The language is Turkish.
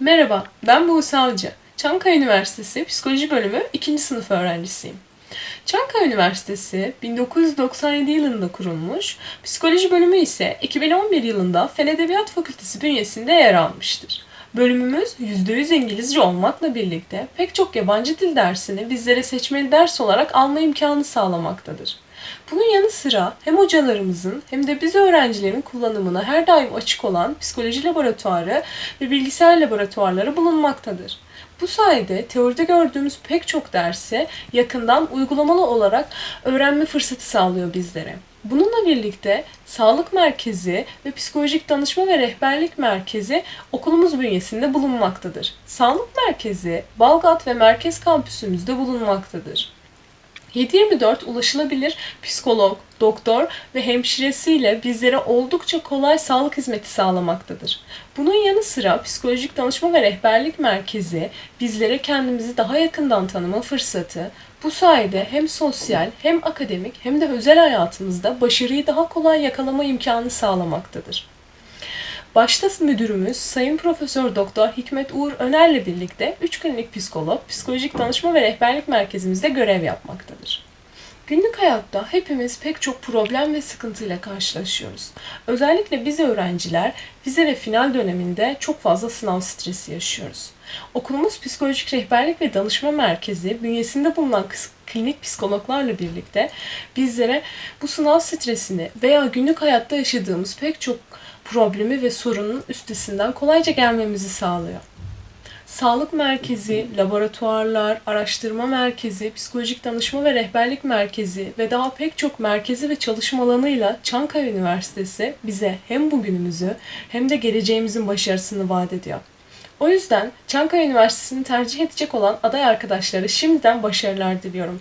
Merhaba, ben Buse Avcı. Çankaya Üniversitesi Psikoloji Bölümü 2. sınıf öğrencisiyim. Çankaya Üniversitesi 1997 yılında kurulmuş, psikoloji bölümü ise 2011 yılında Fen Edebiyat Fakültesi bünyesinde yer almıştır. Bölümümüz %100 İngilizce olmakla birlikte pek çok yabancı dil dersini bizlere seçmeli ders olarak alma imkanı sağlamaktadır. Bunun yanı sıra hem hocalarımızın hem de biz öğrencilerin kullanımına her daim açık olan psikoloji laboratuvarı ve bilgisayar laboratuvarları bulunmaktadır. Bu sayede teoride gördüğümüz pek çok dersi yakından uygulamalı olarak öğrenme fırsatı sağlıyor bizlere. Bununla birlikte sağlık merkezi ve psikolojik danışma ve rehberlik merkezi okulumuz bünyesinde bulunmaktadır. Sağlık merkezi Balgat ve merkez kampüsümüzde bulunmaktadır. 7-24 ulaşılabilir psikolog, doktor ve hemşiresiyle bizlere oldukça kolay sağlık hizmeti sağlamaktadır. Bunun yanı sıra psikolojik danışma ve rehberlik merkezi bizlere kendimizi daha yakından tanıma fırsatı, bu sayede hem sosyal hem akademik hem de özel hayatımızda başarıyı daha kolay yakalama imkanı sağlamaktadır. Başta müdürümüz Sayın Profesör Doktor Hikmet Uğur Öner'le birlikte 3 klinik psikolog, psikolojik danışma ve rehberlik merkezimizde görev yapmaktadır. Günlük hayatta hepimiz pek çok problem ve sıkıntıyla karşılaşıyoruz. Özellikle biz öğrenciler vize ve final döneminde çok fazla sınav stresi yaşıyoruz. Okulumuz Psikolojik Rehberlik ve Danışma Merkezi bünyesinde bulunan klinik psikologlarla birlikte bizlere bu sınav stresini veya günlük hayatta yaşadığımız pek çok problemi ve sorunun üstesinden kolayca gelmemizi sağlıyor. Sağlık merkezi, laboratuvarlar, araştırma merkezi, psikolojik danışma ve rehberlik merkezi ve daha pek çok merkezi ve çalışma alanıyla Çankaya Üniversitesi bize hem bugünümüzü hem de geleceğimizin başarısını vaat ediyor. O yüzden Çankaya Üniversitesi'ni tercih edecek olan aday arkadaşlara şimdiden başarılar diliyorum.